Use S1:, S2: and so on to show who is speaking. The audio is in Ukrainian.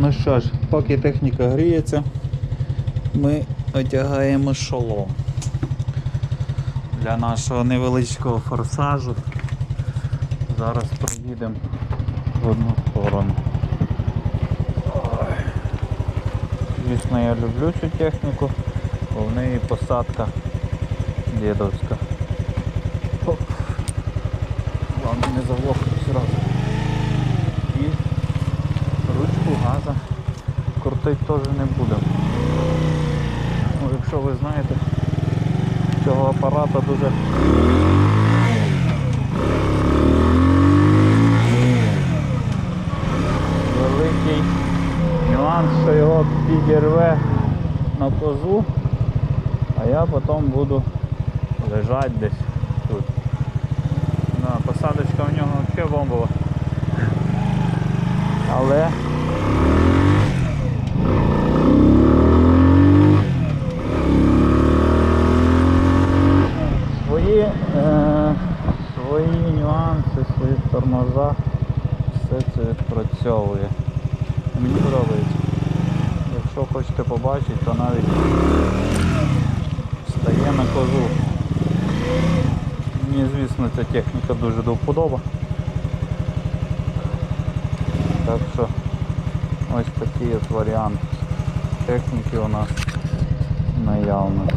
S1: Ну що ж, поки техніка гріється, ми одягаємо шолом для нашого невеличкого форсажу. Зараз проїдемо в одну сторону. Звісно, я люблю цю техніку, бо в неї посадка дідовська. Оп. Главное не заглохнути сразу. Крутить теж не будемо. Ну, якщо ви знаєте, цього апарата дуже великий нюанс, що його підірве на козу, а я потім буду лежати десь тут. Да, посадочка в нього взагалі бомбова. Але свої, е, свої нюанси, свої тормоза, все це відпрацьовує. Мені подобається. Якщо хочете побачити, то навіть стає на козу. Мені, звісно, ця техніка дуже до вподоба. Так що ось такий от варіант техніки у нас наявний.